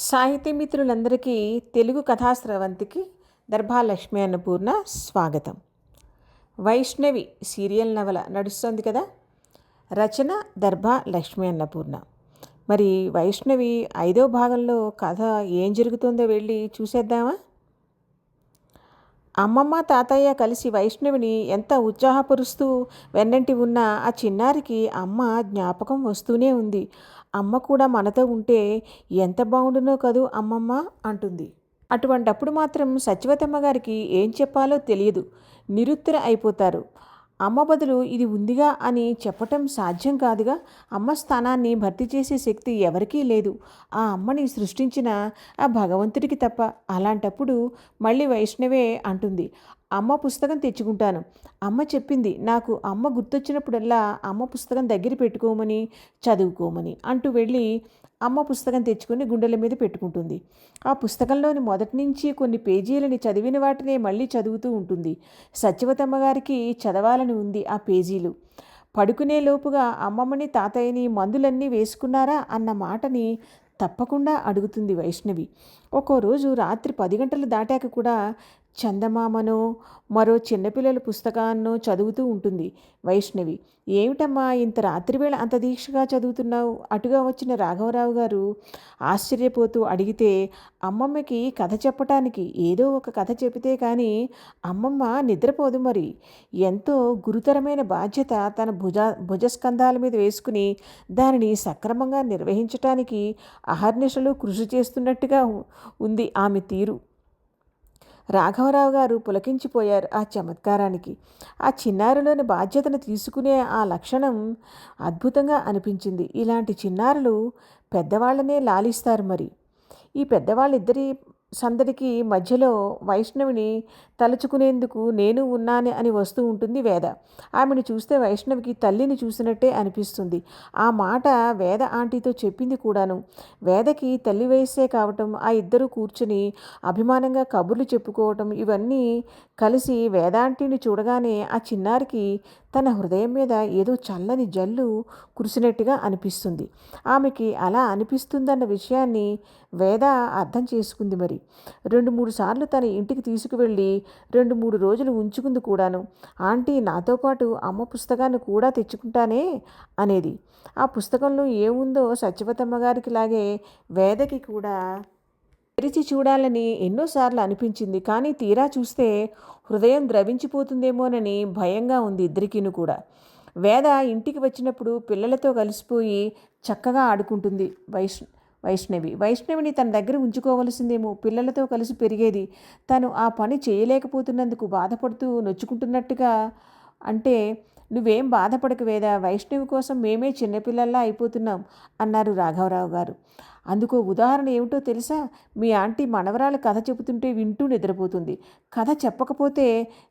సాహితీ మిత్రులందరికీ తెలుగు కథాస్రవంతికి దర్భాలక్ష్మి అన్నపూర్ణ స్వాగతం. వైష్ణవి సీరియల్ నవల నడుస్తుంది కదా? రచన దర్భా లక్ష్మి అన్నపూర్ణ. మరి వైష్ణవి ఐదో భాగంలో కథ ఏం జరుగుతుందో వెళ్ళి చూసేద్దామా? అమ్మమ్మ తాతయ్య కలిసి వైష్ణవిని ఎంత ఉత్సాహపరుస్తూ వెన్నంటి ఉన్న ఆ చిన్నారికి అమ్మ జ్ఞాపకం వస్తూనే ఉంది. అమ్మ కూడా మనతో ఉంటే ఎంత బాగుండునో కదూ అమ్మమ్మ అంటుంది. అటువంటప్పుడు మాత్రం సత్యవతమ్మ గారికి ఏం చెప్పాలో తెలియదు. నిరుత్తర అయిపోతారు. అమ్మ బదులు ఇది ఉందిగా అని చెప్పటం సాధ్యం కాదుగా. అమ్మ స్థానాన్ని భర్తీ చేసే శక్తి ఎవరికీ లేదు. ఆ అమ్మని సృష్టించిన ఆ భగవంతుడికి తప్ప అలాంటప్పుడు మళ్ళీ వైష్ణవే అంటుంది. అమ్మ పుస్తకం తెచ్చుకుంటాను. అమ్మ చెప్పింది నాకు అమ్మ గుర్తొచ్చినప్పుడల్లా అమ్మ పుస్తకం దగ్గర పెట్టుకోమని చదువుకోమని అంటూ వెళ్ళి అమ్మ పుస్తకం తెచ్చుకొని గుండెల మీద పెట్టుకుంటుంది. ఆ పుస్తకంలోని మొదటి నుంచి కొన్ని పేజీలని చదివిన వాటినే మళ్ళీ చదువుతూ ఉంటుంది. సత్యవతమ్మ గారికి చదవాలని ఉంది ఆ పేజీలు. పడుకునే లోపుగా అమ్మమ్మని తాతయ్యని మందులన్నీ వేసుకున్నారా? అన్న మాటని తప్పకుండా అడుగుతుంది వైష్ణవి. ఒక్కో రోజు రాత్రి పది గంటలు దాటాక కూడా చందమామనో మరో చిన్నపిల్లల పుస్తకాన్నో చదువుతూ ఉంటుంది. వైష్ణవి ఏమిటమ్మా ఇంత రాత్రివేళ అంత దీక్షగా చదువుతున్నావు? అటుగా వచ్చిన రాఘవరావు గారు ఆశ్చర్యపోతూ అడిగితే అమ్మమ్మకి కథ చెప్పటానికి ఏదో ఒక కథ చెబితే కానీ అమ్మమ్మ నిద్రపోదు మరి. ఎంతో గురుతరమైన బాధ్యత తన భుజ భుజస్కంధాల మీద వేసుకుని దానిని సక్రమంగా నిర్వహించటానికి అహర్నిశలు కృషి చేస్తున్నట్టుగా ఉంది ఆమె తీరు. రాఘవరావు గారు పులకించిపోయారు ఆ చమత్కారానికి. ఆ చిన్నారులోని బాధ్యతను తీసుకునే ఆ లక్షణం అద్భుతంగా అనిపించింది. ఇలాంటి చిన్నారులు పెద్దవాళ్ళనే లాలిస్తారు మరి. ఈ పెద్దవాళ్ళిద్దరి సందడికి మధ్యలో వైష్ణవిని తలుచుకునేందుకు నేను ఉన్నాను అని వస్తూ ఉంటుంది వేద. ఆమెను చూస్తే వైష్ణవికి తల్లిని చూసినట్టే అనిపిస్తుంది. ఆ మాట వేద ఆంటీతో చెప్పింది కూడాను. వేదకి తల్లి వయస్సే కావటం ఆ ఇద్దరు కూర్చుని అభిమానంగా కబుర్లు చెప్పుకోవటం ఇవన్నీ కలిసి వేదాంటిని చూడగానే ఆ చిన్నారికి తన హృదయం మీద ఏదో చల్లని జల్లు కురిసినట్టుగా అనిపిస్తుంది. ఆమెకి అలా అనిపిస్తుందన్న విషయాన్ని వేద అర్థం చేసుకుంది మరి. రెండు మూడు సార్లు తన ఇంటికి తీసుకువెళ్ళి రెండు మూడు రోజులు ఉంచుకుంది కూడాను. ఆంటీ నాతో పాటు అమ్మ పుస్తకాన్ని కూడా తెచ్చుకుంటానే అనేది. ఆ పుస్తకంలో ఏముందో సత్యవతమ్మ గారికి లాగే వేదకి కూడా తెరిచి చూడాలని ఎన్నోసార్లు అనిపించింది. కానీ తీరా చూస్తే హృదయం ద్రవించిపోతుందేమోనని భయంగా ఉంది ఇద్దరికీను కూడా. వేద ఇంటికి వచ్చినప్పుడు పిల్లలతో కలిసిపోయి చక్కగా ఆడుకుంటుంది. వైష్ వైష్ణవి. వైష్ణవిని తన దగ్గర ఉంచుకోవలసిందేమో పిల్లలతో కలిసి పెరిగేది. తను ఆ పని చేయలేకపోతున్నందుకు బాధపడుతూ నొచ్చుకుంటున్నట్టుగా అంటే నువ్వేం బాధపడక వేదా వైష్ణవి కోసం మేమే చిన్నపిల్లల్లా అయిపోతున్నాం అన్నారు రాఘవరావు గారు. అందుకో ఉదాహరణ ఏమిటో తెలుసా? మీ ఆంటీ మనవరాలు కథ చెబుతుంటే వింటూ నిద్రపోతుంది. కథ చెప్పకపోతే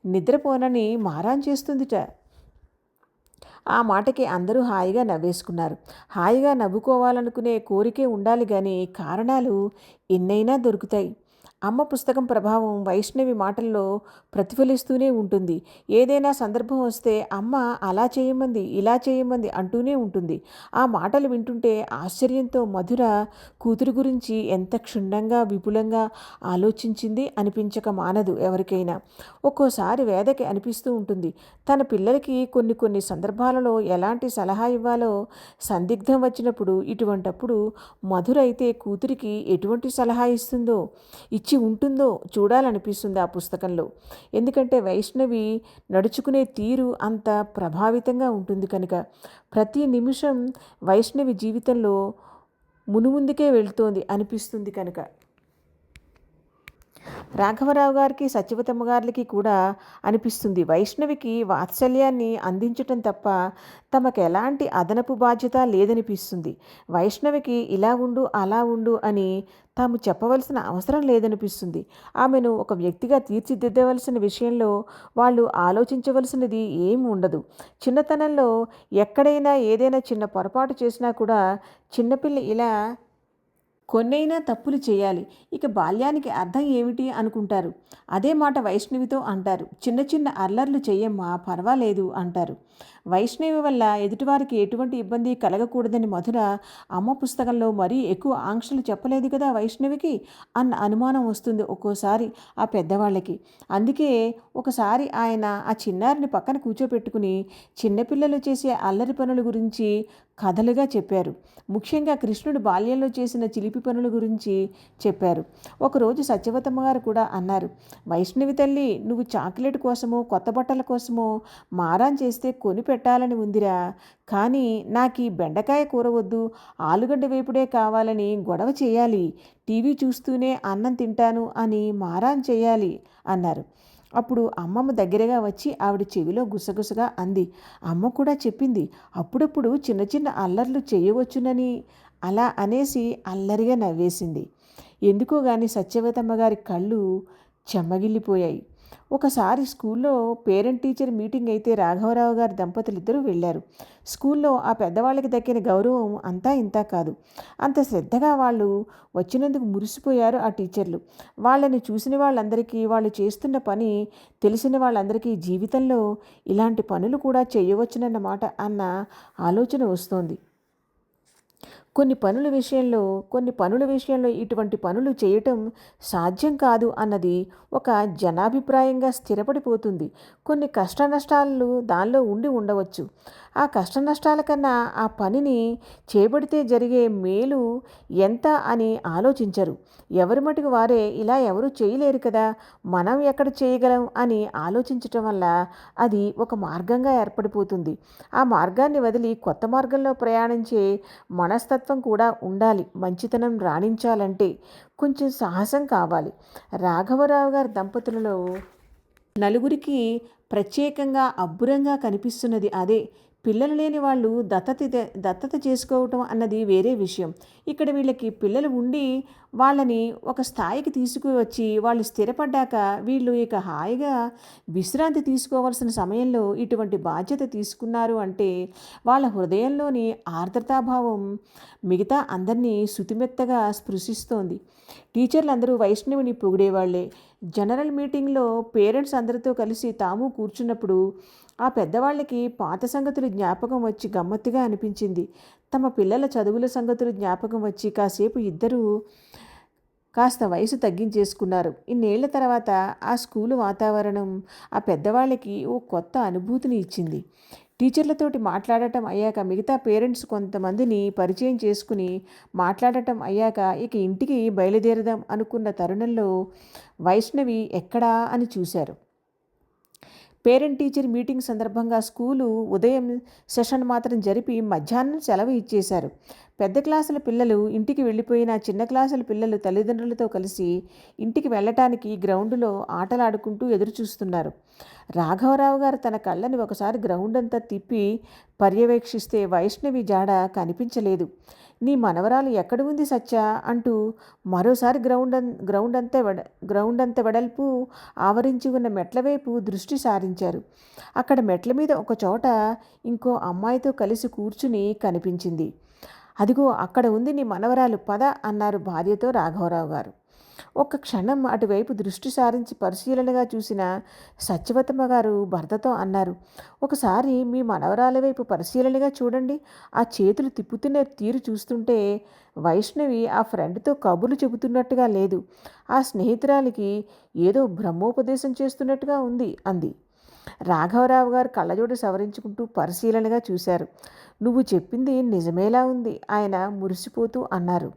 నిద్రపోనని మారాన్ చేస్తుందిట. ఆ మాటకి అందరూ హాయిగా నవ్వేసుకున్నారు. హాయిగా నవ్వుకోవాలనుకునే కోరికే ఉండాలి కానీ కారణాలు ఎన్నైనా దొరుకుతాయి. అమ్మ పుస్తకం ప్రభావం వైష్ణవి మాటల్లో ప్రతిఫలిస్తూనే ఉంటుంది. ఏదైనా సందర్భం వస్తే అమ్మ అలా చేయమంది ఇలా చేయమంది అంటూనే ఉంటుంది. ఆ మాటలు వింటుంటే ఆశ్చర్యంతో మధుర కూతురు గురించి ఎంత క్షుణ్ణంగా విపులంగా ఆలోచించింది అనిపించక మానదు ఎవరికైనా. ఒక్కోసారి వేదకి అనిపిస్తూ ఉంటుంది తన పిల్లలకి కొన్ని కొన్ని సందర్భాలలో ఎలాంటి సలహా ఇవ్వాలో సందిగ్ధం వచ్చినప్పుడు ఇటువంటప్పుడు మధుర అయితే కూతురికి ఎటువంటి సలహా ఇస్తుందో ఇచ్చి ఉంటుందో చూడాలనిపిస్తుంది ఆ పుస్తకంలో. ఎందుకంటే వైష్ణవి నడుచుకునే తీరు అంత ప్రభావితంగా ఉంటుంది కనుక. ప్రతి నిమిషం వైష్ణవి జీవితంలో మునుముందుకే వెళ్తోంది అనిపిస్తుంది కనుక. రాఘవరావు గారికి సత్యవతమ్మ గారికి కూడా అనిపిస్తుంది. వైష్ణవికి వాత్సల్యాన్ని అందించటం తప్ప తమకు ఎలాంటి అదనపు బాధ్యత లేదనిపిస్తుంది. వైష్ణవికి ఇలా ఉండు అలా ఉండు అని తాము చెప్పవలసిన అవసరం లేదనిపిస్తుంది. ఆమెను ఒక వ్యక్తిగా తీర్చిదిద్దవలసిన విషయంలో వాళ్ళు ఆలోచించవలసినది ఏమి ఉండదు. చిన్నతనంలో ఎక్కడైనా ఏదైనా చిన్న పొరపాటు చేసినా కూడా చిన్నపిల్ల ఇలా కొన్నైనా తప్పులు చేయాలి. ఇక బాల్యానికి అర్థం ఏమిటి అనుకుంటారు. అదే మాట వైష్ణవితో అంటారు. చిన్న చిన్న అల్లర్లు చెయ్యమ్మా పర్వాలేదు అంటారు. వైష్ణవి వల్ల ఎదుటివారికి ఎటువంటి ఇబ్బంది కలగకూడదని మధుర అమ్మ పుస్తకంలో మరీ ఎక్కువ ఆంక్షలు చెప్పలేదు కదా వైష్ణవికి? అన్న అనుమానం వస్తుంది ఒక్కోసారి ఆ పెద్దవాళ్ళకి. అందుకే ఒకసారి ఆయన ఆ చిన్నారిని పక్కన కూర్చోపెట్టుకుని చిన్నపిల్లలు చేసే అల్లరి పనుల గురించి కథలుగా చెప్పారు. ముఖ్యంగా కృష్ణుడు బాల్యంలో చేసిన చిలిపి పనుల గురించి చెప్పారు. ఒకరోజు సత్యవతమ్మ గారు కూడా అన్నారు వైష్ణవి తల్లి నువ్వు చాక్లెట్ కోసమో కొత్త బట్టల కోసమో మారాన్ చేస్తే కొని పెట్టాలని ఉందిరా. కానీ నాకు ఈ బెండకాయ కూర వద్దు ఆలుగడ్డ వేపుడే కావాలని గొడవ చేయాలి. టీవీ చూస్తూనే అన్నం తింటాను అని మారాన్ చేయాలి అన్నారు. అప్పుడు అమ్మమ్మ దగ్గరగా వచ్చి ఆవిడ చెవిలో గుసగుసగా అంది అమ్మ కూడా చెప్పింది అప్పుడప్పుడు చిన్న చిన్న అల్లర్లు చేయవచ్చునని అలా అనేసి అల్లరిగా నవ్వేసింది. ఎందుకో గాని సత్యవతమ్మ గారి కళ్ళు చెమ్మగిల్లిపోయాయి ఒకసారి స్కూల్లో పేరెంట్ టీచర్ మీటింగ్ అయితే రాఘవరావు గారి దంపతులు ఇద్దరు వెళ్ళారు. స్కూల్లో ఆ పెద్దవాళ్ళకి దక్కిన గౌరవం అంతా ఇంతా కాదు. అంత శ్రద్ధగా వాళ్ళు వచ్చినందుకు మురిసిపోయారు ఆ టీచర్లు. వాళ్ళని చూసిన వాళ్ళందరికీ వాళ్ళు చేస్తున్న పని తెలిసిన వాళ్ళందరికీ జీవితంలో ఇలాంటి పనులు కూడా చేయవచ్చునన్నమాట అన్న ఆలోచన వస్తోంది. కొన్ని పనుల విషయంలో కొన్ని పనుల విషయంలో ఇటువంటి పనులు చేయటం సాధ్యం కాదు అన్నది ఒక జనాభిప్రాయంగా స్థిరపడిపోతుంది. కొన్ని కష్ట నష్టాలు దానిలో ఉండి ఉండవచ్చు. ఆ కష్ట నష్టాల కన్నా ఆ పనిని చేపడితే జరిగే మేలు ఎంత అని ఆలోచించరు. ఎవరి మటుకు వారే ఇలా ఎవరు చేయలేరు కదా మనం ఎక్కడ చేయగలం అని ఆలోచించటం వల్ల అది ఒక మార్గంగా ఏర్పడిపోతుంది. ఆ మార్గాన్ని వదిలి కొత్త మార్గంలో ప్రయాణించే మనస్తత్వం కూడా ఉండాలి. మంచితనం రాణించాలంటే కొంచెం సాహసం కావాలి. రాఘవరావు గారి దంపతులలో నలుగురికి ప్రత్యేకంగా అబ్బురంగా కనిపిస్తున్నది అదే. పిల్లలు లేని వాళ్ళు దత్తత దత్తత చేసుకోవటం అన్నది వేరే విషయం. ఇక్కడ వీళ్ళకి పిల్లలు ఉండి వాళ్ళని ఒక స్థాయికి తీసుకువచ్చి వాళ్ళు స్థిరపడ్డాక వీళ్ళు ఇక హాయిగా విశ్రాంతి తీసుకోవాల్సిన సమయంలో ఇటువంటి బాధ్యత తీసుకున్నారు అంటే వాళ్ళ హృదయంలోని ఆర్ద్రతాభావం మిగతా అందరినీ శుతిమెత్తగా స్పృశిస్తోంది. టీచర్లు అందరూ వైష్ణవిని పొగిడేవాళ్ళే. జనరల్ మీటింగ్లో పేరెంట్స్ అందరితో కలిసి తాము కూర్చున్నప్పుడు ఆ పెద్దవాళ్ళకి పాత సంగతులు జ్ఞాపకం వచ్చి గమ్మత్తుగా అనిపించింది. తమ పిల్లల చదువుల సంగతులు జ్ఞాపకం వచ్చి కాసేపు ఇద్దరూ కాస్త వయసు తగ్గించేసుకున్నారు. ఇన్నేళ్ళ తర్వాత ఆ స్కూలు వాతావరణం ఆ పెద్దవాళ్ళకి ఓ కొత్త అనుభూతిని ఇచ్చింది. టీచర్లతోటి మాట్లాడటం అయ్యాక మిగతా పేరెంట్స్ కొంతమందిని పరిచయం చేసుకుని మాట్లాడటం అయ్యాక ఇక ఇంటికి బయలుదేరదాం అనుకున్న తరుణంలో వైష్ణవి ఎక్కడా అని చూశారు. పేరెంట్ టీచర్ మీటింగ్ సందర్భంగా స్కూలు ఉదయం సెషన్ మాత్రం జరిపి మధ్యాహ్నం సెలవు ఇచ్చేశారు. పెద్ద క్లాసుల పిల్లలు ఇంటికి వెళ్ళిపోయిన చిన్న క్లాసుల పిల్లలు తల్లిదండ్రులతో కలిసి ఇంటికి వెళ్ళటానికి గ్రౌండ్లో ఆటలాడుకుంటూ ఎదురు చూస్తున్నారు రాఘవరావు గారు తన కళ్ళని ఒకసారి గ్రౌండ్ అంతా తిప్పి పర్యవేక్షిస్తే వైష్ణవి జాడ కనిపించలేదు. నీ మనవరాలు ఎక్కడ ఉంది సత్య? అంటూ మరోసారి గ్రౌండ్ గ్రౌండ్ అంతా వెడ గ్రౌండ్ అంత వెడల్పు ఆవరించి ఉన్న మెట్ల వైపు దృష్టి సారించారు. అక్కడ మెట్ల మీద ఒక చోట ఇంకో అమ్మాయితో కలిసి కూర్చుని కనిపించింది. అదిగో అక్కడ ఉంది నీ మనవరాలు పద అన్నారు భార్యతో రాఘవరావు గారు. ఒక్క క్షణం అటువైపు దృష్టి సారించి పరిశీలనగా చూసిన సత్యవతమ్మ గారు భర్తతో అన్నారు ఒకసారి మీ మనవరాల వైపు పరిశీలనగా చూడండి. ఆ చేతులు తిప్పుతున్న తీరు చూస్తుంటే వైష్ణవి ఆ ఫ్రెండ్తో కబుర్లు చెబుతున్నట్టుగా లేదు. ఆ స్నేహితురాలికి ఏదో బ్రహ్మోపదేశం చేస్తున్నట్టుగా ఉంది అంది. రాఘవరావు గారు కళ్ళజోడు సవరించుకుంటూ పరిశీలనగా చూశారు. నువ్వు చెప్పింది నిజమేలా ఉంది ఆయన మురిసిపోతూ అన్నారు.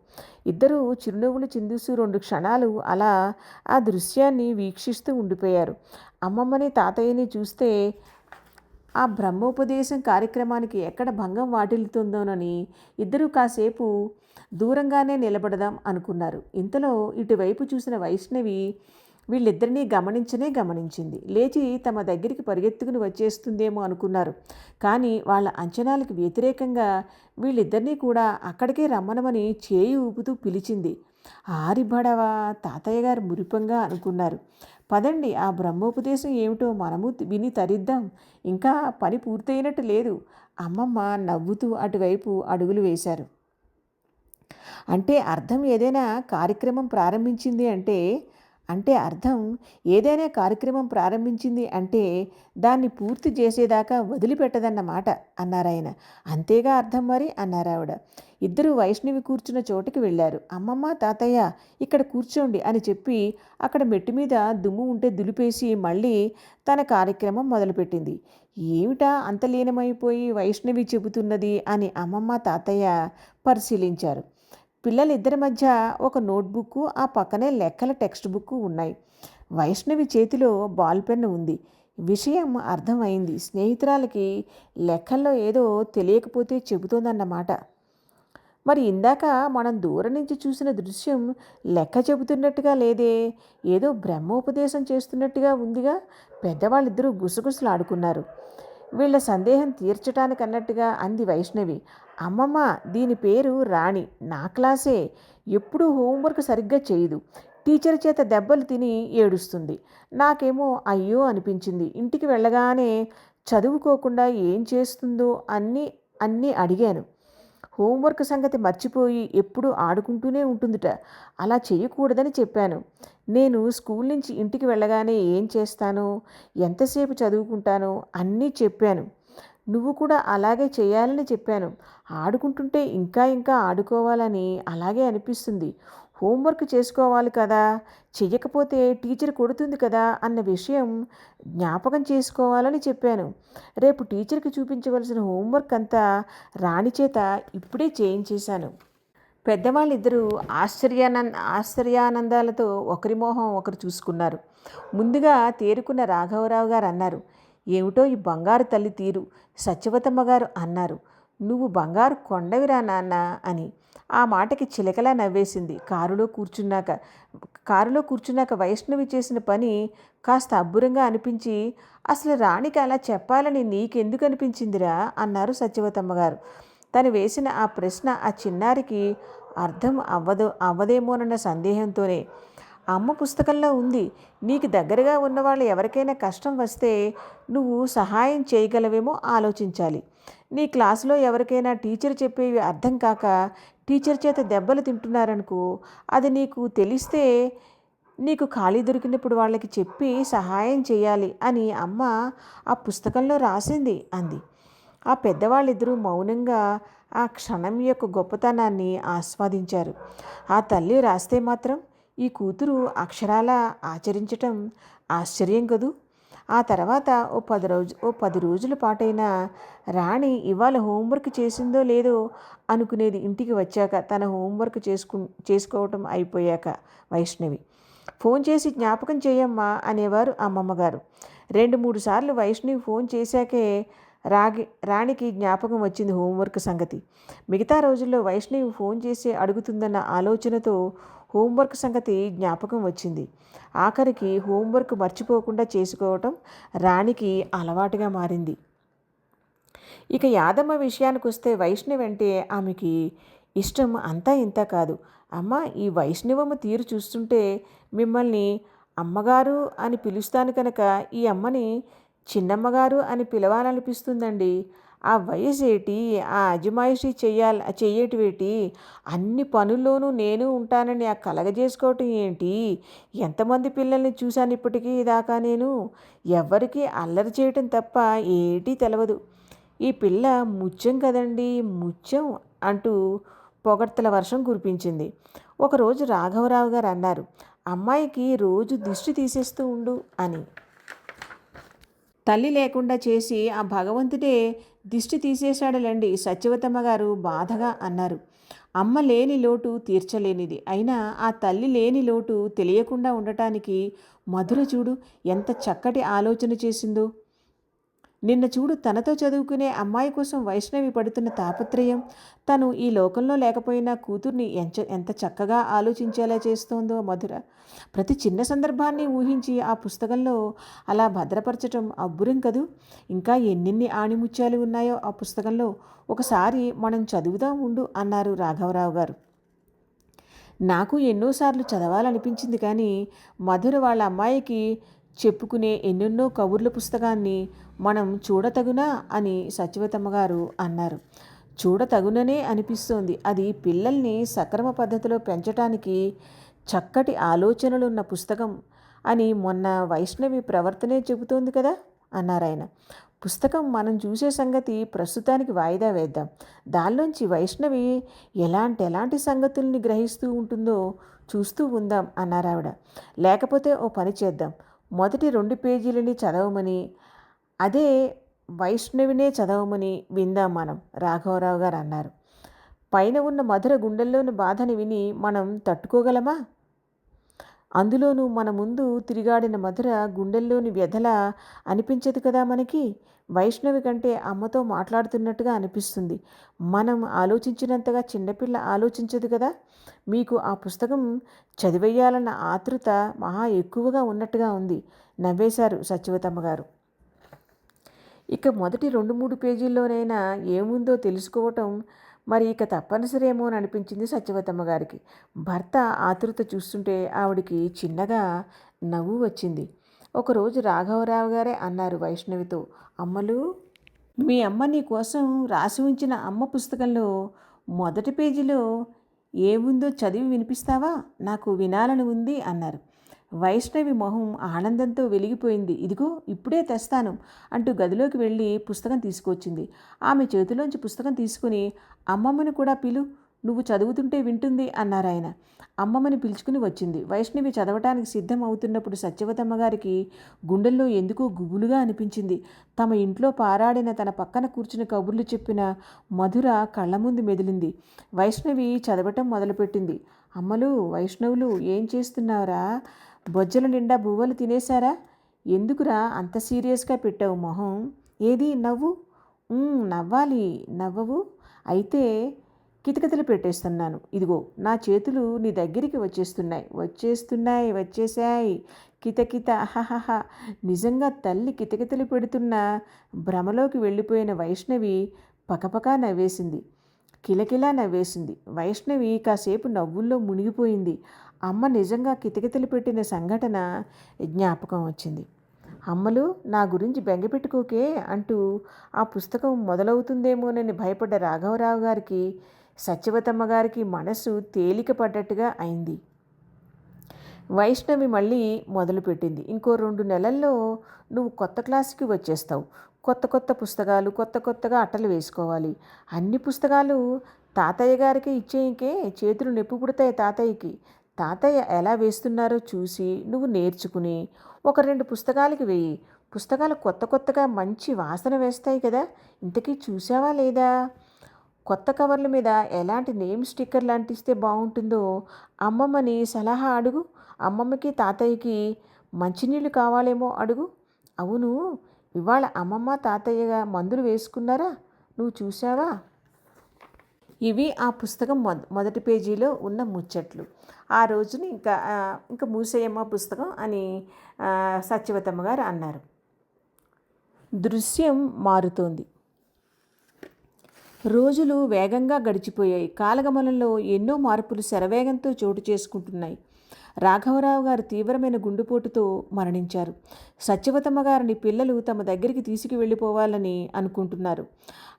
ఇద్దరూ చిరునవ్వులు చిందిస్తూ రెండు క్షణాలు అలా ఆ దృశ్యాన్ని వీక్షిస్తూ ఉండిపోయారు. అమ్మమ్మని తాతయ్యని చూస్తే ఆ బ్రహ్మోపదేశం కార్యక్రమానికి ఎక్కడ భంగం వాటిల్లుతుందోనని ఇద్దరూ కాసేపు దూరంగానే నిలబడదాం అనుకున్నారు. ఇంతలో ఇటువైపు చూసిన వైష్ణవి వీళ్ళిద్దరినీ గమనించనే గమనించింది. లేచి తమ దగ్గరికి పరిగెత్తుకుని వచ్చేస్తుందేమో అనుకున్నారు. కానీ వాళ్ళ అంచనాలకు వ్యతిరేకంగా వీళ్ళిద్దరినీ కూడా అక్కడికే రమ్మనమని చేయి ఊపుతూ పిలిచింది. ఆరిబడవా తాతయ్య గారు మురిపంగా అనుకున్నారు. పదండి ఆ బ్రహ్మోపదేశం ఏమిటో మనము విని తరిద్దాం. ఇంకా పని పూర్తయినట్టు లేదు. అమ్మమ్మ నవ్వుతూ అటువైపు అడుగులు వేశారు. అంటే అర్థం ఏదైనా కార్యక్రమం ప్రారంభించింది అంటే అంటే అర్థం ఏదైనా కార్యక్రమం ప్రారంభించింది అంటే దాన్ని పూర్తి చేసేదాకా వదిలిపెట్టదన్నమాట అన్నారాయన. అంతేగా అర్థం మరి అన్నారావిడ. ఇద్దరు వైష్ణవి కూర్చున్న చోటుకి వెళ్ళారు. అమ్మమ్మ తాతయ్య ఇక్కడ కూర్చోండి అని చెప్పి అక్కడ మెట్టు మీద దుమ్ము ఉంటే దులిపేసి మళ్ళీ తన కార్యక్రమం మొదలుపెట్టింది. ఏమిటా అంత లీనమైపోయి వైష్ణవి చెబుతున్నది అని అమ్మమ్మ తాతయ్య పరిశీలించారు. పిల్లలిద్దరి మధ్య ఒక నోట్బుక్ ఆ పక్కనే లెక్కల టెక్స్ట్ బుక్ ఉన్నాయి. వైష్ణవి చేతిలో బాల్ పెన్ ఉంది. విషయం అర్థమైంది. స్నేహితురాలకి లెక్కల్లో ఏదో తెలియకపోతే చెబుతోందన్నమాట. మరి ఇందాక మనం దూరం నుంచి చూసిన దృశ్యం లెక్క చెబుతున్నట్టుగా లేదే? ఏదో బ్రహ్మోపదేశం చేస్తున్నట్టుగా ఉందిగా? పెద్దవాళ్ళిద్దరూ గుసగుసలాడుకున్నారు. వీళ్ళ సందేహం తీర్చటానికి అన్నట్టుగా అంది వైష్ణవి. అమ్మమ్మ దీని పేరు రాణి. నా క్లాసే. ఎప్పుడూ హోంవర్క్ సరిగ్గా చేయదు. టీచర్ చేత దెబ్బలు తిని ఏడుస్తుంది. నాకేమో అయ్యో అనిపించింది. ఇంటికి వెళ్ళగానే చదువుకోకుండా ఏం చేస్తుందో అన్నీ అన్నీ అడిగాను. హోంవర్క్ సంగతి మర్చిపోయి ఎప్పుడూ ఆడుకుంటూనే ఉంటుందిట. అలా చేయకూడదని చెప్పాను. నేను స్కూల్ నుంచి ఇంటికి వెళ్ళగానే ఏం చేస్తానో? ఎంతసేపు చదువుకుంటానో? అన్నీ చెప్పాను. నువ్వు కూడా అలాగే చేయాలని చెప్పాను. ఆడుకుంటుంటే ఇంకా ఇంకా ఆడుకోవాలని అలాగే అనిపిస్తుంది. హోంవర్క్ చేసుకోవాలి కదా చెయ్యకపోతే టీచర్ కొడుతుంది కదా అన్న విషయం జ్ఞాపకం చేసుకోవాలని చెప్పాను. రేపు టీచర్కి చూపించవలసిన హోంవర్క్ అంతా రాణి చేత ఇప్పుడే చేయించేశాను. పెద్దవాళ్ళిద్దరూ ఆశ్చర్యానంద ఆశ్చర్యానందాలతో ఒకరి మోహం ఒకరు చూసుకున్నారు. ముందుగా తేరుకున్న రాఘవరావు గారు అన్నారు ఏమిటో ఈ బంగారు తల్లి తీరు సత్యవతమ్మ గారు అన్నారు. నువ్వు బంగారు కొండవిరా నాన్న అని ఆ మాటకి చిలకలా నవ్వేసింది. కారులో కూర్చున్నాక కారులో కూర్చున్నాక వైష్ణవి చేసిన పని కాస్త అబ్బురంగా అనిపించి అసలు రాణికి అలా చెప్పాలని నీకెందుకు అనిపించిందిరా అన్నారు సత్యవతమ్మ గారు తను వేసిన ఆ ప్రశ్న ఆ చిన్నారికి అర్థం అవ్వదు అవ్వదేమోనన్న సందేహంతోనే అమ్మ పుస్తకంలో ఉంది. నీకు దగ్గరగా ఉన్నవాళ్ళు ఎవరికైనా కష్టం వస్తే నువ్వు సహాయం చేయగలవేమో ఆలోచించాలి. నీ క్లాసులో ఎవరికైనా టీచర్ చెప్పేవి అర్థం కాక టీచర్ చేత దెబ్బలు తింటున్నారనుకో అది నీకు తెలిస్తే నీకు ఖాళీ దొరికినప్పుడు వాళ్ళకి చెప్పి సహాయం చేయాలి అని అమ్మ ఆ పుస్తకంలో రాసింది అంది. ఆ పెద్దవాళ్ళిద్దరూ మౌనంగా ఆ క్షణం యొక్క గొప్పతనాన్ని ఆస్వాదించారు. ఆ తల్లి రాస్తే మాత్రం ఈ కూతురు అక్షరాల ఆచరించటం ఆశ్చర్యం కదూ. ఆ తర్వాత ఓ పది రోజు ఓ పది రోజుల పాటైనా రాణి ఇవాళ హోంవర్క్ చేసిందో లేదో అనుకునేది ఇంటికి వచ్చాక తన హోంవర్క్ చేసుకు చేసుకోవటం అయిపోయాక వైష్ణవి. ఫోన్ చేసి జ్ఞాపకం చేయమ్మా అనేవారు అమ్మమ్మగారు రెండు మూడు సార్లు వైష్ణవి ఫోన్ చేశాకే రాగి రాణికి జ్ఞాపకం వచ్చింది హోంవర్క్ సంగతి. మిగతా రోజుల్లో వైష్ణవి ఫోన్ చేసి అడుగుతుందన్న ఆలోచనతో హోంవర్క్ సంగతి జ్ఞాపకం వచ్చింది. ఆఖరికి హోంవర్క్ మర్చిపోకుండా చేసుకోవటం రాణికి అలవాటుగా మారింది. ఇక యాదమ్మ విషయానికి వస్తే వైష్ణవి అంటే ఆమెకి ఇష్టం అంతా ఇంత కాదు. అమ్మ ఈ వైష్ణవమ్మ తీరు చూస్తుంటే మిమ్మల్ని అమ్మగారు అని పిలుస్తాను కనుక ఈ అమ్మని చిన్నమ్మగారు అని పిలవాలనిపిస్తుందండి. ఆ వయసు ఏటి? ఆ అజమాయిషి చెయ్యాలి చెయ్యేటివేటి? అన్ని పనుల్లోనూ నేను ఉంటానని ఆ కలగజేసుకోవటం ఏంటి? ఎంతమంది పిల్లల్ని చూశాను ఇప్పటికీ దాకా నేను? ఎవరికి అల్లరి చేయటం తప్ప ఏటీ తెలవదు. ఈ పిల్ల ముత్యం కదండి ముత్యం అంటూ పొగడ్తల వర్షం కురిపించింది. ఒకరోజు రాఘవరావు గారు అన్నారు అమ్మాయికి రోజు దిష్టి తీసేస్తూ ఉండు అని. తల్లి లేకుండా చేసి ఆ భగవంతుడే దిష్టి తీసేశాడులండి. సత్యవతమ్మ గారు బాధగా అన్నారు. అమ్మ లేని లోటు తీర్చలేనిది. అయినా ఆ తల్లి లేని లోటు తెలియకుండా ఉండటానికి మధుర చూడు ఎంత చక్కటి ఆలోచన చేసిందో. నిన్న చూడు తనతో చదువుకునే అమ్మాయి కోసం వైష్ణవి పడుతున్న తాపత్రయం. తను ఈ లోకంలో లేకపోయినా కూతుర్ని ఎంచ ఎంత చక్కగా ఆలోచించేలా చేస్తోందో మధుర. ప్రతి చిన్న సందర్భాన్ని ఊహించి ఆ పుస్తకంలో అలా భద్రపరచటం అబ్బురం కదూ? ఇంకా ఎన్నెన్ని ఆణిముత్యాలు ఉన్నాయో ఆ పుస్తకంలో? ఒకసారి మనం చదువుదాం ఉండు అన్నారు రాఘవరావు గారు. నాకు ఎన్నోసార్లు చదవాలనిపించింది కానీ మధుర వాళ్ళ అమ్మాయికి చెప్పుకునే ఎన్నెన్నో కబుర్ల పుస్తకాన్ని మనం చూడతగునా అని సత్యవతమ్మ గారు అన్నారు. చూడతగుననే అనిపిస్తోంది. అది పిల్లల్ని సక్రమ పద్ధతిలో పెంచటానికి చక్కటి ఆలోచనలున్న పుస్తకం అని మొన్న వైష్ణవి ప్రవర్తనే చెబుతోంది కదా అన్నారాయన. పుస్తకం మనం చూసే సంగతి ప్రస్తుతానికి వాయిదా వేద్దాం. దానిలోంచి వైష్ణవి ఎలాంటి ఎలాంటి సంగతుల్ని గ్రహిస్తూ ఉంటుందో చూస్తూ ఉందాం అన్నారావిడ. లేకపోతే ఓ పని చేద్దాం. మొదటి రెండు పేజీలని చదవమని అదే వైష్ణవినే చదవమని విందాం మనం రాఘవరావు గారు అన్నారు. పైన ఉన్న మధుర గుండెల్లోని బాధని విని మనం తట్టుకోగలమా? అందులోనూ మన ముందు తిరిగాడిన మధుర గుండెల్లోని వ్యధల అనిపించదు కదా మనకి? వైష్ణవి కంటే అమ్మతో మాట్లాడుతున్నట్టుగా అనిపిస్తుంది. మనం ఆలోచించినంతగా చిన్నపిల్ల ఆలోచించదు కదా? మీకు ఆ పుస్తకం చదివేయాలన్న ఆతృత మహా ఎక్కువగా ఉన్నట్టుగా ఉంది నవ్వేశారు సచివతమ్మ గారు. ఇక మొదటి రెండు మూడు పేజీల్లోనైనా ఏముందో తెలుసుకోవటం మరి ఇక తప్పనిసరేమో అని అనిపించింది సత్యవతమ్మ గారికి. భర్త ఆతృత చూస్తుంటే ఆవిడికి చిన్నగా నవ్వు వచ్చింది. ఒకరోజు రాఘవరావు గారే అన్నారు వైష్ణవితో అమ్మలు మీ అమ్మ నీ కోసం రాసి ఉంచిన అమ్మ పుస్తకంలో మొదటి పేజీలో ఏముందో చదివి వినిపిస్తావా? నాకు వినాలని ఉంది అన్నారు. వైష్ణవి మొహం ఆనందంతో వెలిగిపోయింది. ఇదిగో ఇప్పుడే తెస్తాను అంటూ గదిలోకి వెళ్ళి పుస్తకం తీసుకొచ్చింది ఆమె చేతిలోంచి పుస్తకం తీసుకుని అమ్మమ్మని కూడా పిలు నువ్వు చదువుతుంటే వింటుంది అన్నారాయన అమ్మమ్మని పిలుచుకుని వచ్చింది. వైష్ణవి చదవటానికి సిద్ధం అవుతున్నప్పుడు సత్యవతమ్మ గారికి గుండెల్లో ఎందుకో గుబులుగా అనిపించింది. తమ ఇంట్లో పారాడిన తన పక్కన కూర్చుని కబుర్లు చెప్పిన మధుర కళ్ళ ముందు మెదిలింది. వైష్ణవి చదవటం మొదలుపెట్టింది. అమ్మలు వైష్ణవులు ఏం చేస్తున్నావురా? బొజ్జల నిండా బువ్వలు తినేశారా? ఎందుకురా అంత సీరియస్గా పెట్టావు మొహం? ఏది నవ్వు? నవ్వాలి నవ్వవు. అయితే కితకితలు పెట్టేస్తున్నాను. ఇదిగో నా చేతులు నీ దగ్గరికి వచ్చేస్తున్నాయి. వచ్చేస్తున్నాయి వచ్చేసాయి కితకిత అహహహ. నిజంగా తల్లి కితకితలు పెడుతున్న భ్రమలోకి వెళ్ళిపోయిన వైష్ణవి పకపకా నవ్వేసింది. కిలకిలా నవ్వేసింది వైష్ణవి కాసేపు నవ్వుల్లో మునిగిపోయింది. అమ్మ నిజంగా కితకితలు పెట్టిన సంఘటన జ్ఞాపకం వచ్చింది. అమ్మలు నా గురించి బెంగపెట్టుకోకే అంటూ ఆ పుస్తకం మొదలవుతుందేమోనని భయపడ్డ రాఘవరావు గారికి సత్యవతమ్మ గారికి మనసు తేలిక పడ్డట్టుగా అయింది. వైష్ణవి మళ్ళీ మొదలుపెట్టింది. ఇంకో రెండు నెలల్లో నువ్వు కొత్త క్లాస్కి వచ్చేస్తావు. కొత్త కొత్త పుస్తకాలు కొత్త కొత్తగా అట్టలు వేసుకోవాలి. అన్ని పుస్తకాలు తాతయ్య గారికి ఇచ్చేయకే చేతులు నొప్పి పుడతాయి తాతయ్యకి. తాతయ్య ఎలా వేస్తున్నారో చూసి నువ్వు నేర్చుకుని ఒక రెండు పుస్తకాలకి వేయి. పుస్తకాలు కొత్త కొత్తగా మంచి వాసన వేస్తాయి కదా ఇంతకీ చూసావా లేదా? కొత్త కవర్ల మీద ఎలాంటి నేమ్ స్టిక్కర్లు అంటిస్తే బాగుంటుందో అమ్మమ్మని సలహా అడుగు. అమ్మమ్మకి తాతయ్యకి మంచినీళ్ళు కావాలేమో అడుగు. అవును ఇవాళ అమ్మమ్మ తాతయ్యగా మందులు వేసుకున్నారా? నువ్వు చూసావా ఇవి ఆ పుస్తకం మొద మొదటి పేజీలో ఉన్న ముచ్చట్లు. ఆ రోజుని ఇంకా ఇంకా మూసేయమ్మ పుస్తకం అని సత్యవతమ్మ గారు అన్నారు. దృశ్యం మారుతోంది. రోజులు వేగంగా గడిచిపోయాయి. కాలగమనంలో ఎన్నో మార్పులు శరవేగంతో చోటు చేసుకుంటున్నాయి. రాఘవరావు గారు తీవ్రమైన గుండెపోటుతో మరణించారు. సత్యవతమ్మ గారిని పిల్లలు తమ దగ్గరికి తీసుకువెళ్ళిపోవాలని అనుకుంటున్నారు.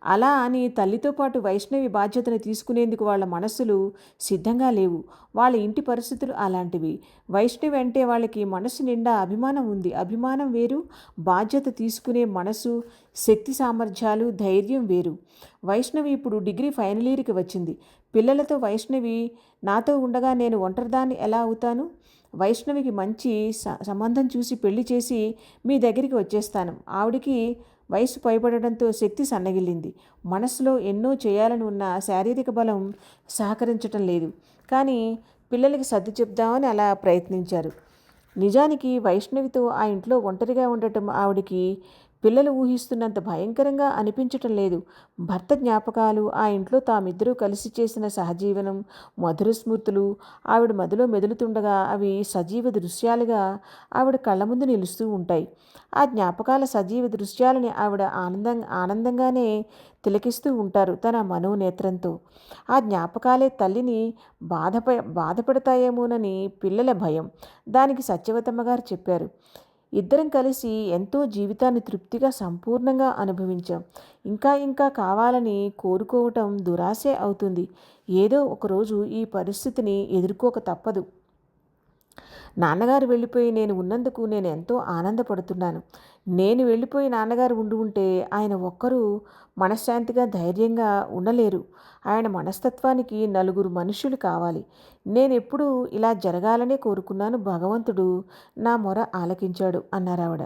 అలా అని తల్లితో పాటు వైష్ణవి బాధ్యతను తీసుకునేందుకు వాళ్ళ మనస్సులు సిద్ధంగా లేవు. వాళ్ళ ఇంటి పరిస్థితులు అలాంటివి. వైష్ణవి అంటే వాళ్ళకి మనసు నిండా అభిమానం ఉంది. అభిమానం వేరు బాధ్యత తీసుకునే మనసు శక్తి సామర్థ్యాలు ధైర్యం వేరు. వైష్ణవి ఇప్పుడు డిగ్రీ ఫైనల్ ఇయర్కి వచ్చింది. పిల్లలతో వైష్ణవి నాతో ఉండగా నేను ఒంటరిదాన్ని ఎలా అవుతాను? వైష్ణవికి మంచి సంబంధం చూసి పెళ్ళి చేసి మీ దగ్గరికి వచ్చేస్తాను. ఆవిడికి వయసు పైబడడంతో శక్తి సన్నగిల్లింది. మనసులో ఎన్నో చేయాలని ఉన్న శారీరక బలం సహకరించటం లేదు. కానీ పిల్లలకి సర్ది చెప్దామని అలా ప్రయత్నించారు. నిజానికి వైష్ణవితో ఆ ఇంట్లో ఒంటరిగా ఉండటం ఆవిడికి పిల్లలు ఊహిస్తున్నంత భయంకరంగా అనిపించటం లేదు. భర్త జ్ఞాపకాలు ఆ ఇంట్లో తామిద్దరూ కలిసి చేసిన సహజీవనం మధుర స్మృతులు ఆవిడ మదిలో మెదులుతుండగా అవి సజీవ దృశ్యాలుగా ఆవిడ కళ్ళ ముందు నిలుస్తూ ఉంటాయి. ఆ జ్ఞాపకాల సజీవ దృశ్యాలని ఆవిడ ఆనందం ఆనందంగానే తిలకిస్తూ ఉంటారు తన మనోనేత్రంతో. ఆ జ్ఞాపకాలే తల్లిని బాధప బాధపడతాయేమోనని పిల్లల భయం. దానికి సత్యవతమ్మ గారు చెప్పారు. ఇద్దరం కలిసి ఎంతో జీవితాన్ని తృప్తిగా సంపూర్ణంగా అనుభవించాం. ఇంకా ఇంకా కావాలని కోరుకోవటం దురాశే అవుతుంది. ఏదో ఒకరోజు ఈ పరిస్థితిని ఎదుర్కోక తప్పదు. నాన్నగారు వెళ్ళిపోయి నేను ఉన్నందుకు నేను ఎంతో ఆనందపడుతున్నాను. నేను వెళ్ళిపోయి నాన్నగారు ఉండి ఉంటే ఆయన ఒక్కరూ మనశ్శాంతిగా ధైర్యంగా ఉండలేరు. ఆయన మనస్తత్వానికి నలుగురు మనుషులు కావాలి. నేను ఎప్పుడూ ఇలా జరగాలనే కోరుకున్నాను. భగవంతుడు నా మొర ఆలకించాడు అన్నారావిడ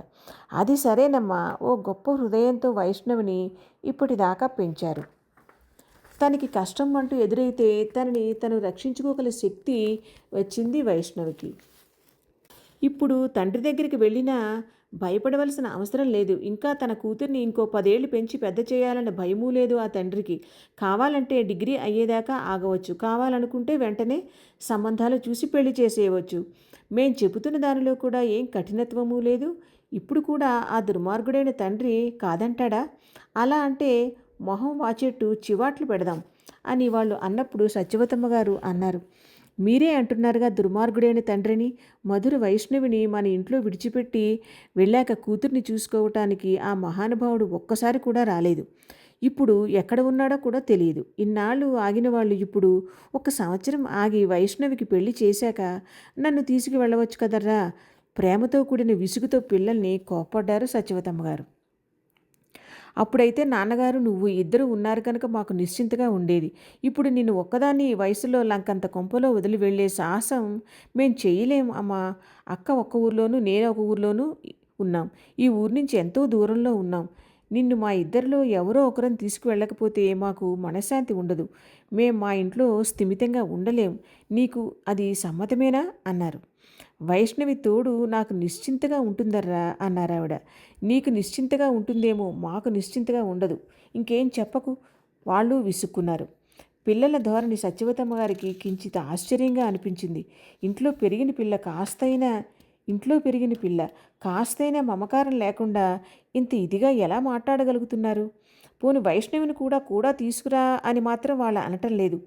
అది సరేనమ్మా. ఓ గొప్ప హృదయంతో వైష్ణవిని ఇప్పటిదాకా పెంచారు. తనకి కష్టం అంటూ ఎదురైతే తనని తను రక్షించుకోగల శక్తి వచ్చింది వైష్ణవికి. ఇప్పుడు తండ్రి దగ్గరికి వెళ్ళినా భయపడవలసిన అవసరం లేదు. ఇంకా తన కూతుర్ని ఇంకో పదేళ్ళు పెంచి పెద్ద చేయాలన్న భయమూ లేదు ఆ తండ్రికి. కావాలంటే డిగ్రీ అయ్యేదాకా ఆగవచ్చు. కావాలనుకుంటే వెంటనే సంబంధాలు చూసి పెళ్ళి చేసేయవచ్చు. మేం చెబుతున్న దానిలో కూడా ఏం కఠినత్వమూ లేదు. ఇప్పుడు కూడా ఆ దుర్మార్గుడైన తండ్రి కాదంటాడా? అలా అంటే మొహం వాచెట్టు చివాట్లు పెడదాం అని వాళ్ళు అన్నప్పుడు సత్యవతమ్మ గారు అన్నారు. మీరే అంటున్నారుగా దుర్మార్గుడైన తండ్రిని మధుర వైష్ణవిని మన ఇంట్లో విడిచిపెట్టి వెళ్ళాక కూతుర్ని చూసుకోవటానికి ఆ మహానుభావుడు ఒక్కసారి కూడా రాలేదు. ఇప్పుడు ఎక్కడ ఉన్నాడో కూడా తెలియదు. ఇన్నాళ్ళు ఆగిన వాళ్ళు ఇప్పుడు ఒక సంవత్సరం ఆగి వైష్ణవికి పెళ్ళి చేశాక నన్ను తీసుకువెళ్ళవచ్చు కదర్రా? ప్రేమతో కూడిన విసుగుతో పిల్లల్ని కోప్పడ్డారు సత్యవతమ్మ గారు. అప్పుడైతే నాన్నగారు నువ్వు ఇద్దరు ఉన్నారు కనుక మాకు నిశ్చింతగా ఉండేది. ఇప్పుడు నిన్ను ఒక్కదాన్ని ఈ వయసులో లంకంత కొంపలో వదిలి వెళ్ళే సాహసం మేం చేయలేం అమ్మా. అక్క ఒక్క ఊర్లోనూ నేను ఒక ఊర్లోనూ ఉన్నాం. ఈ ఊరి నుంచి ఎంతో దూరంలో ఉన్నాం. నిన్ను మా ఇద్దరిలో ఎవరో ఒకరిని తీసుకువెళ్ళకపోతే మాకు మనశ్శాంతి ఉండదు. మేం మా ఇంట్లో స్థిమితంగా ఉండలేం. నీకు అది సమ్మతమేనా? అన్నారు. వైష్ణవి తోడు నాకు నిశ్చింతగా ఉంటుందర్రా అన్నారావిడ నీకు నిశ్చింతగా ఉంటుందేమో మాకు నిశ్చింతగా ఉండదు. ఇంకేం చెప్పకు? వాళ్ళు విసుక్కున్నారు. పిల్లల ధోరణి సత్యవతమ్మ గారికి కించిత ఆశ్చర్యంగా అనిపించింది. ఇంట్లో పెరిగిన పిల్ల కాస్తైనా ఇంట్లో పెరిగిన పిల్ల కాస్తైనా మమకారం లేకుండా ఇంత ఇదిగా ఎలా మాట్లాడగలుగుతున్నారు? పోని వైష్ణవిని కూడా కూడా తీసుకురా అని మాత్రం వాళ్ళు అనటం లేదు.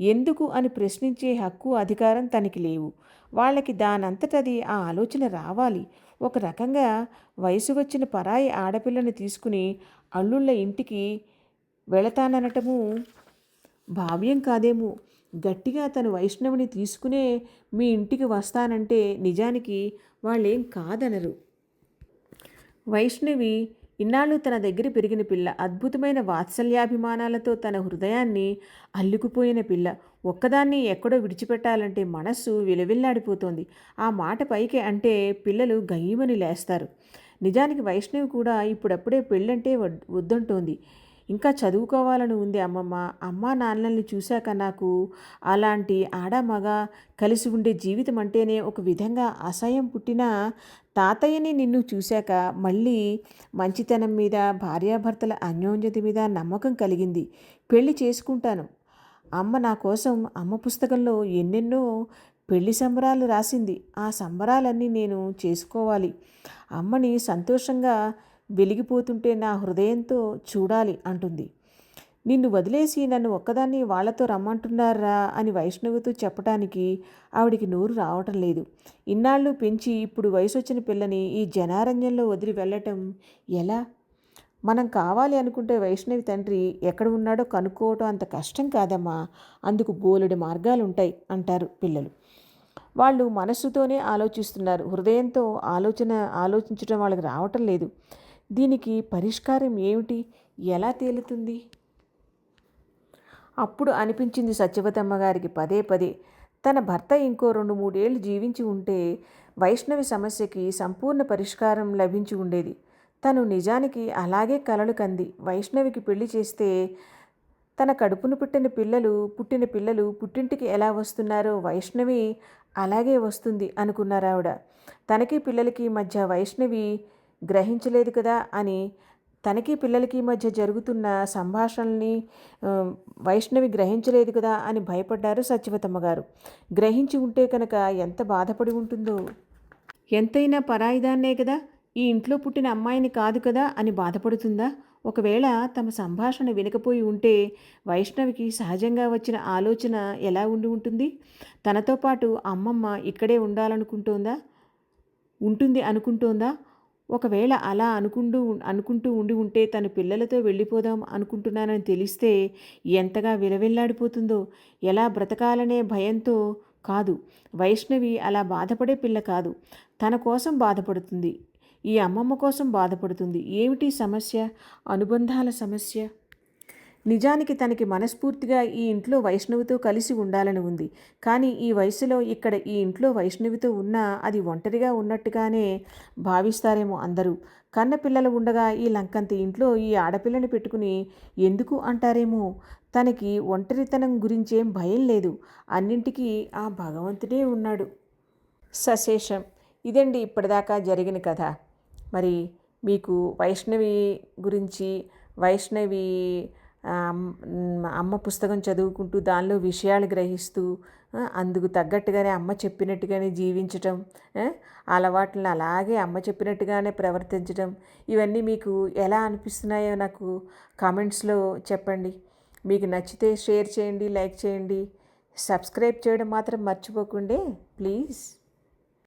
ఎందుకు అని ప్రశ్నించే హక్కు అధికారం తనకి లేవు. వాళ్ళకి దానంతటది ఆ ఆలోచన రావాలి. ఒక రకంగా వయసు వచ్చిన పరాయి ఆడపిల్లని తీసుకుని అల్లుళ్ళ ఇంటికి వెళతాననటము భావ్యం కాదేమో. గట్టిగా తను వైష్ణవిని తీసుకునే మీ ఇంటికి వస్తానంటే నిజానికి వాళ్ళేం కాదనరు. వైష్ణవి ఇన్నాళ్ళు తన దగ్గర పెరిగిన పిల్ల అద్భుతమైన వాత్సల్యాభిమానాలతో తన హృదయాన్ని అల్లుకుపోయిన పిల్ల. ఒక్కదాన్ని ఎక్కడో విడిచిపెట్టాలంటే మనస్సు విలవిల్లాడిపోతోంది. ఆ మాట పైకి అంటే పిల్లలు గయ్యమని లేస్తారు. నిజానికి వైష్ణవి కూడా ఇప్పుడప్పుడే పెళ్ళంటే వద్దంటోంది. ఇంకా చదువుకోవాలని ఉంది అమ్మమ్మ. అమ్మా నాన్నల్ని చూశాక నాకు అలాంటి ఆడ మగ కలిసి ఉండే జీవితం అంటేనే ఒక విధంగా అసహ్యం పుట్టిన తాతయ్యని నిన్ను చూశాక మళ్ళీ మంచితనం మీద భార్యాభర్తల అన్యోన్యత మీద నమ్మకం కలిగింది. పెళ్ళి చేసుకుంటాను. అమ్మ నా కోసం అమ్మ పుస్తకంలో ఎన్నెన్నో పెళ్ళి సంబరాలు రాసింది. ఆ సంబరాలన్నీ నేను చేసుకోవాలి. అమ్మని సంతోషంగా వెలిగిపోతుంటే నా హృదయంతో చూడాలి అంటుంది. నిన్ను వదిలేసి నన్ను ఒక్కదాన్ని వాళ్ళతో రమ్మంటున్నారా అని వైష్ణవితో చెప్పడానికి ఆవిడికి నోరు రావటం లేదు. ఇన్నాళ్ళు పెంచి ఇప్పుడు వయసు వచ్చిన పిల్లని ఈ జనారణ్యంలో వదిలి వెళ్ళటం ఎలా? మనం కావాలి అనుకుంటే వైష్ణవి తండ్రి ఎక్కడ ఉన్నాడో కనుక్కోవటం అంత కష్టం కాదమ్మా. అందుకు బోలెడు మార్గాలు ఉంటాయి అంటారు పిల్లలు. వాళ్ళు మనస్సుతోనే ఆలోచిస్తున్నారు. హృదయంతో ఆలోచన ఆలోచించడం వాళ్ళకి రావటం లేదు. దీనికి పరిష్కారం ఏమిటి? ఎలా తేలుతుంది? అప్పుడు అనిపించింది సత్యవతమ్మ గారికి పదే పదే. తన భర్త ఇంకో రెండు మూడేళ్ళు జీవించి ఉంటే వైష్ణవి సమస్యకి సంపూర్ణ పరిష్కారం లభించి ఉండేది. తను నిజానికి అలాగే కలలు కంది. వైష్ణవికి పెళ్ళి చేస్తే తన కడుపును పుట్టిన పిల్లలు పుట్టిన పిల్లలు పుట్టింటికి ఎలా వస్తున్నారో వైష్ణవి అలాగే వస్తుంది అనుకున్నారావిడ. తనకి పిల్లలకి మధ్య వైష్ణవి గ్రహించలేదు కదా అని తనకి పిల్లలకి మధ్య జరుగుతున్న సంభాషణల్ని వైష్ణవి గ్రహించలేదు కదా అని భయపడ్డారు సత్యవతమ్మ గారు. గ్రహించి ఉంటే కనుక ఎంత బాధపడి ఉంటుందో. ఎంతైనా పరాయిదాన్నే కదా ఈ ఇంట్లో పుట్టిన అమ్మాయిని కాదు కదా అని బాధపడుతుందా? ఒకవేళ తమ సంభాషణ వినకపోయి ఉంటే వైష్ణవికి సహజంగా వచ్చిన ఆలోచన ఎలా ఉండి ఉంటుంది? తనతో పాటు అమ్మమ్మ ఇక్కడే ఉండాలనుకుంటోందా? ఉంటుంది అనుకుంటోందా? ఒకవేళ అలా అనుకుంటూ అనుకుంటూ ఉండి ఉంటే తన పిల్లలతో వెళ్ళిపోదాం అనుకుంటున్నానని తెలిస్తే ఎంతగా విలవిల్లాడిపోతుందో ఎలా బ్రతకాలనే భయంతో కాదు. వైష్ణవి అలా బాధపడే పిల్ల కాదు. తన కోసం బాధపడుతుంది. ఈ అమ్మమ్మ కోసం బాధపడుతుంది. ఏమిటి సమస్య? అనుబంధాల సమస్య? నిజానికి తనకి మనస్ఫూర్తిగా ఈ ఇంట్లో వైష్ణవితో కలిసి ఉండాలని ఉంది. కానీ ఈ వయసులో ఇక్కడ ఈ ఇంట్లో వైష్ణవితో ఉన్నా అది ఒంటరిగా ఉన్నట్టుగానే భావిస్తారేమో అందరూ. కన్న పిల్లలు ఉండగా ఈ లంకంత ఇంట్లో ఈ ఆడపిల్లని పెట్టుకుని ఎందుకు అంటారేమో? తనకి ఒంటరితనం గురించేం భయం లేదు. అన్నింటికీ ఆ భగవంతుడే ఉన్నాడు. సశేషం. ఇదండి ఇప్పటిదాకా జరిగిన కథ. మరి మీకు వైష్ణవి గురించి వైష్ణవి అమ్మ పుస్తకం చదువుకుంటూ దానిలో విషయాలు గ్రహిస్తూ అందుకు తగ్గట్టుగానే అమ్మ చెప్పినట్టుగానే జీవించటం అలవాట్లను అలాగే అమ్మ చెప్పినట్టుగానే ప్రవర్తించడం ఇవన్నీ మీకు ఎలా అనిపిస్తున్నాయో నాకు కామెంట్స్లో చెప్పండి. మీకు నచ్చితే షేర్ చేయండి లైక్ చేయండి. సబ్స్క్రైబ్ చేయడం మాత్రం మర్చిపోకుండా ప్లీజ్.